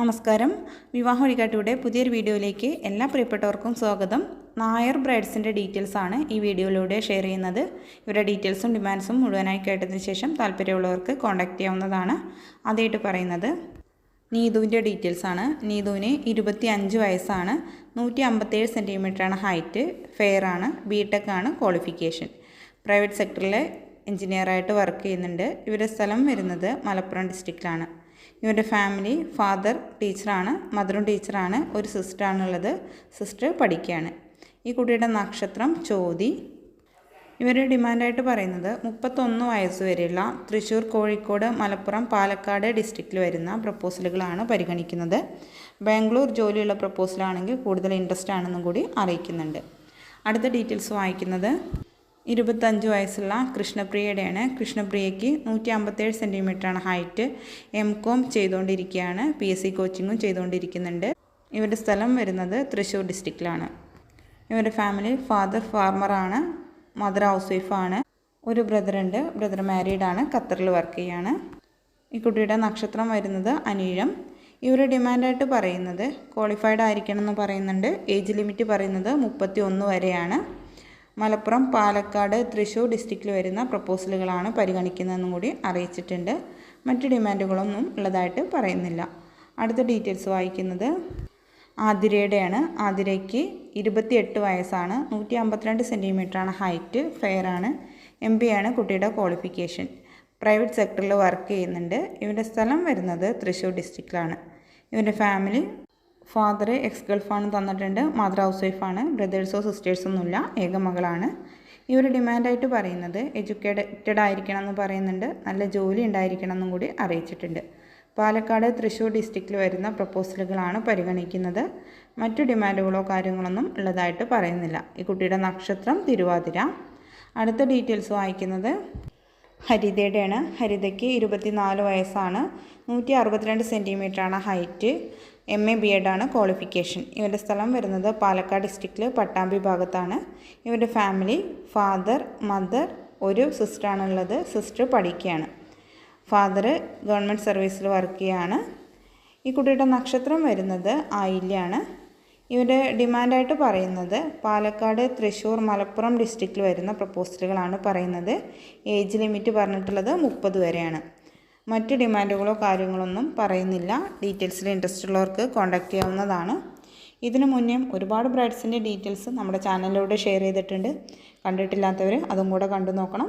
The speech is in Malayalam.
നമസ്കാരം. വിവാഹ വഴികാട്ടിയുടെ പുതിയൊരു വീഡിയോയിലേക്ക് എല്ലാ പ്രിയപ്പെട്ടവർക്കും സ്വാഗതം. നായർ ബ്രൈഡ്സിന്റെ ഡീറ്റെയിൽസ് ആണ് ഈ വീഡിയോയിലൂടെ ഷെയർ ചെയ്യുന്നത്. ഇവരുടെ ഡീറ്റെയിൽസും ഡിമാൻഡ്സും മുഴുവനായി കേട്ടതിന് ശേഷം താല്പര്യമുള്ളവർക്ക് കോൺടാക്റ്റ് ചെയ്യാവുന്നതാണ് ആദ്യമായിട്ട് പറയുന്നത്. നീതുവിന്റെ ഡീറ്റെയിൽസ് ആണ്. നീതുവിന് ഇരുപത്തി അഞ്ച് വയസ്സാണ്. നൂറ്റി അമ്പത്തേഴ് സെന്റിമീറ്ററാണ് ഹൈറ്റ്. ഫെയർ ആണ്. ബി ടെക് ആണ് ക്വാളിഫിക്കേഷൻ. പ്രൈവറ്റ് സെക്ടറിലെ എഞ്ചിനീയറായിട്ട് വർക്ക് ചെയ്യുന്നുണ്ട്. ഇവരുടെ സ്ഥലം വരുന്നത് മലപ്പുറം ഡിസ്ട്രിക്റ്റിലാണ്. ഇവരുടെ ഫാമിലി ഫാദർ ടീച്ചറാണ് മദറും ടീച്ചറാണ് ഒരു സിസ്റ്ററാണുള്ളത് സിസ്റ്റർ പഠിക്കുകയാണ് ഈ കുട്ടിയുടെ നക്ഷത്രം ചോതി. ഇവരുടെ ഡിമാൻഡായിട്ട് പറയുന്നത് മുപ്പത്തൊന്ന് വയസ്സ് വരെയുള്ള തൃശ്ശൂർ കോഴിക്കോട് മലപ്പുറം പാലക്കാട് ഡിസ്ട്രിക്റ്റിൽ വരുന്ന പ്രപ്പോസലുകളാണ് പരിഗണിക്കുന്നത്. ബാംഗ്ലൂർ ജോലിയുള്ള പ്രപ്പോസലാണെങ്കിൽ കൂടുതൽ ഇൻട്രസ്റ്റ് ആണെന്നും കൂടി അറിയിക്കുന്നുണ്ട്. അടുത്ത ഡീറ്റെയിൽസ് വായിക്കുന്നത് ഇരുപത്തഞ്ച് വയസ്സുള്ള കൃഷ്ണപ്രിയയുടെയാണ്. കൃഷ്ണപ്രിയയ്ക്ക് നൂറ്റി അമ്പത്തേഴ് സെന്റിമീറ്ററാണ് ഹൈറ്റ്. എം കോം ചെയ്തുകൊണ്ടിരിക്കുകയാണ്. പി എസ് സി കോച്ചിങ്ങും ചെയ്തുകൊണ്ടിരിക്കുന്നുണ്ട്. ഇവരുടെ സ്ഥലം വരുന്നത് തൃശ്ശൂർ ഡിസ്ട്രിക്റ്റിലാണ്. ഇവരുടെ ഫാമിലി ഫാദർ ഫാർമറാണ്. മദർ ഹൗസ് വൈഫാണ്. ഒരു ബ്രദറുണ്ട്. ബ്രദർ മാരീഡാണ്. ഖത്തറിൽ വർക്ക് ചെയ്യാണ്. ഈ കുട്ടിയുടെ നക്ഷത്രം വരുന്നത് അനീഴം. ഇവർ ഡിമാൻഡായിട്ട് പറയുന്നത് ക്വാളിഫൈഡ് ആയിരിക്കണം എന്ന് പറയുന്നുണ്ട്. ഏജ് ലിമിറ്റ് പറയുന്നത് മുപ്പത്തി ഒന്ന് വരെയാണ്. മലപ്പുറം പാലക്കാട് തൃശ്ശൂർ ഡിസ്ട്രിക്റ്റിൽ വരുന്ന പ്രപ്പോസലുകളാണ് പരിഗണിക്കുന്നതെന്നും കൂടി അറിയിച്ചിട്ടുണ്ട്. മറ്റ് ഡിമാൻഡുകളൊന്നും ഉള്ളതായിട്ട് പറയുന്നില്ല. അടുത്ത ഡീറ്റെയിൽസ് വായിക്കുന്നത് ആതിരയുടെയാണ്. ആതിരയ്ക്ക് ഇരുപത്തിയെട്ട് വയസ്സാണ്. നൂറ്റി അമ്പത്തിരണ്ട് സെന്റിമീറ്ററാണ് ഹൈറ്റ് ഫെയർ ആണ്. എം ബി ആണ് കുട്ടിയുടെ ക്വാളിഫിക്കേഷൻ പ്രൈവറ്റ് സെക്ടറിൽ വർക്ക് ചെയ്യുന്നുണ്ട്. ഇവരുടെ സ്ഥലം വരുന്നത് തൃശ്ശൂർ ഡിസ്ട്രിക്റ്റിലാണ് ഇവരുടെ ഫാമിലി ഫാദർ എക്സ് ഗൾഫാണ് തന്നിട്ടുണ്ട്. മദർ ഹൗസ് വൈഫാണ് ബ്രദേഴ്സോ സിസ്റ്റേഴ്സോ ഒന്നുമില്ല ഏക മകളാണ്. ഇവർ ഡിമാൻഡായിട്ട് പറയുന്നത് എഡ്യൂക്കേറ്റഡ് ആയിരിക്കണം എന്ന് പറയുന്നുണ്ട്. നല്ല ജോലി ഉണ്ടായിരിക്കണം എന്നും കൂടി അറിയിച്ചിട്ടുണ്ട്. പാലക്കാട് തൃശ്ശൂർ ഡിസ്ട്രിക്റ്റിൽ വരുന്ന പ്രപ്പോസലുകളാണ് പരിഗണിക്കുന്നത്. മറ്റു ഡിമാൻഡുകളോ കാര്യങ്ങളൊന്നും ഉള്ളതായിട്ട് പറയുന്നില്ല. ഈ കുട്ടിയുടെ നക്ഷത്രം തിരുവാതിര. അടുത്ത ഡീറ്റെയിൽസ് വായിക്കുന്നത് ഹരിതയുടെയാണ്. ഹരിതയ്ക്ക് ഇരുപത്തിനാല് വയസ്സാണ്. നൂറ്റി അറുപത്തിരണ്ട് സെന്റിമീറ്ററാണ് ഹൈറ്റ്. എം എ ബി എഡാണ് ക്വാളിഫിക്കേഷൻ. ഇവരുടെ സ്ഥലം വരുന്നത് പാലക്കാട് ഡിസ്ട്രിക്റ്റിൽ പട്ടാമ്പി ഭാഗത്താണ്. ഇവരുടെ ഫാമിലി ഫാദർ മദർ ഒരു സിസ്റ്ററാണുള്ളത്. സിസ്റ്റർ പഠിക്കുകയാണ്. ഫാദർ ഗവൺമെന്റ് സർവീസിൽ വർക്ക് ചെയ്യുകയാണ് ഈ കുട്ടിയുടെ നക്ഷത്രം വരുന്നത് ആയില്യാണ്. ഇവരുടെ ഡിമാൻഡായിട്ട് പറയുന്നത് പാലക്കാട് തൃശ്ശൂർ മലപ്പുറം ഡിസ്ട്രിക്റ്റിൽ വരുന്ന പ്രപ്പോസലുകളാണ് പറയുന്നത്. ഏജ് ലിമിറ്റ് പറഞ്ഞിട്ടുള്ളത് മുപ്പത് വരെയാണ്. മറ്റ് ഡിമാൻഡുകളോ കാര്യങ്ങളൊന്നും പറയുന്നില്ല. ഡീറ്റെയിൽസിൽ ഇൻട്രസ്റ്റ് ഉള്ളവർക്ക് കോൺടാക്റ്റ് ചെയ്യാവുന്നതാണ്. ഇതിനു മുന്നേ ഒരുപാട് ബ്രൈഡ്സിന്റെ ഡീറ്റെയിൽസ് നമ്മുടെ ചാനലിലൂടെ ഷെയർ ചെയ്തിട്ടുണ്ട്. കണ്ടിട്ടില്ലാത്തവർ അതും കൂടെ കണ്ടു നോക്കണം.